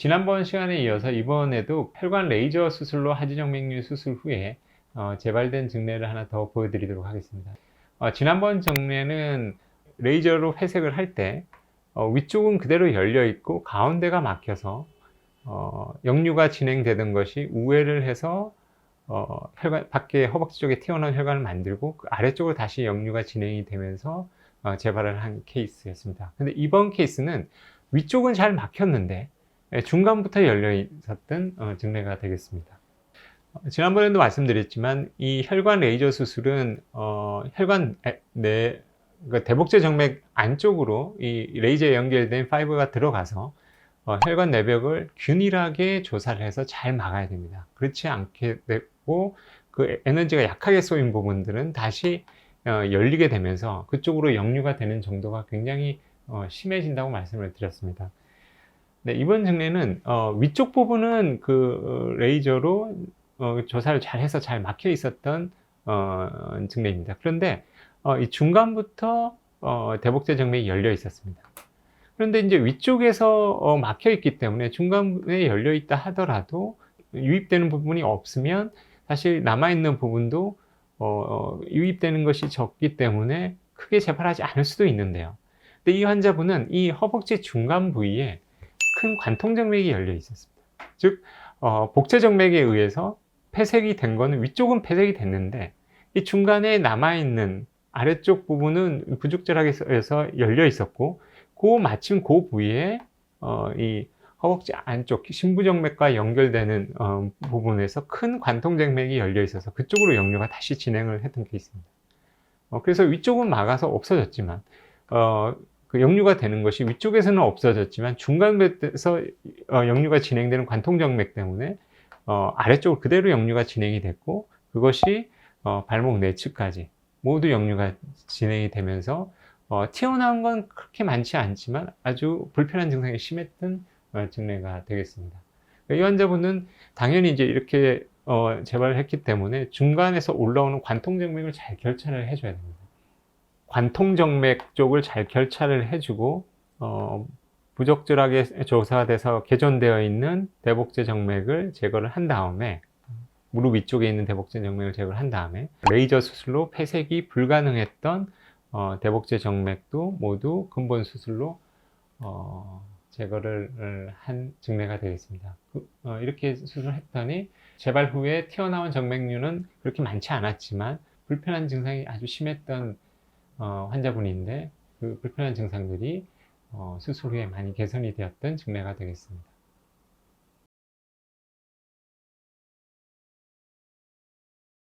지난번 시간에 이어서 이번에도 혈관 레이저 수술로 하지정맥류 수술 후에 어, 재발된 증례를 하나 더 보여드리도록 하겠습니다. 어, 지난번 정례는 레이저로 회색을 할때 어, 위쪽은 그대로 열려 있고 가운데가 막혀서 어, 역류가 진행되던 것이 우회를 해서 어, 혈관 밖에 허벅지 쪽에 튀어나온 혈관을 만들고 그 아래쪽으로 다시 역류가 진행이 되면서 어, 재발을 한 케이스였습니다. 근데 이번 케이스는 위쪽은 잘 막혔는데 예, 중간부터 열려 있었던 어, 증례가 되겠습니다. 어, 지난번에도 말씀드렸지만 이 혈관 레이저 수술은 어, 혈관 에- 내그 대복제 정맥 안쪽으로 이 레이저에 연결된 파이버가 들어가서 어, 혈관 내벽을 균일하게 조사를 해서 잘 막아야 됩니다. 그렇지 않게 되고 그 에너지가 약하게 쏘인 부분들은 다시 어, 열리게 되면서 그쪽으로 역류가 되는 정도가 굉장히 어, 심해진다고 말씀을 드렸습니다. 네, 이번 증례는 어, 위쪽 부분은 그 어, 레이저로 어, 조사를 잘 해서 잘 막혀 있었던 어, 증례입니다. 그런데 어, 이 중간부터 어, 대복제 정맥이 열려 있었습니다. 그런데 이제 위쪽에서 어, 막혀 있기 때문에 중간에 열려 있다 하더라도 유입되는 부분이 없으면 사실 남아 있는 부분도 어, 유입되는 것이 적기 때문에 크게 재발하지 않을 수도 있는데요. 근데 이 환자분은 이 허벅지 중간 부위에 큰 관통정맥이 열려 있었습니다. 즉, 어, 복제정맥에 의해서 폐색이 된 거는 위쪽은 폐색이 됐는데 이 중간에 남아 있는 아래쪽 부분은 부죽절하게 해서 열려 있었고 그 마침 그 부위에 어, 이 허벅지 안쪽 신부정맥과 연결되는 어, 부분에서 큰 관통정맥이 열려 있어서 그쪽으로 역류가 다시 진행을 했던 케이스입니다. 어, 그래서 위쪽은 막아서 없어졌지만 어, 그 역류가 되는 것이 위쪽에서는 없어졌지만 중간부에서 어, 역류가 진행되는 관통정맥 때문에 어, 아래쪽으로 그대로 역류가 진행이 됐고 그것이 어, 발목 내측까지 모두 역류가 진행이 되면서 어, 튀어나온 건 그렇게 많지 않지만 아주 불편한 증상이 심했던 어, 증례가 되겠습니다. 이 환자분은 당연히 이제 이렇게 어, 재발을 했기 때문에 중간에서 올라오는 관통정맥을 잘 결차를 해줘야 됩니다. 관통정맥 쪽을 잘 결차를 해주고 어, 부적절하게 조사돼서 개전되어 있는 대복제 정맥을 제거를 한 다음에 무릎 위쪽에 있는 대복제 정맥을 제거를 한 다음에 레이저 수술로 폐색이 불가능했던 어, 대복제 정맥도 모두 근본 수술로 어, 제거를 한 증례가 되겠습니다. 그, 어, 이렇게 수술했더니 재발 후에 튀어나온 정맥류는 그렇게 많지 않았지만 불편한 증상이 아주 심했던 어, 환자분인데 그 불편한 증상들이 어, 수술 후에 많이 개선이 되었던 증례가 되겠습니다.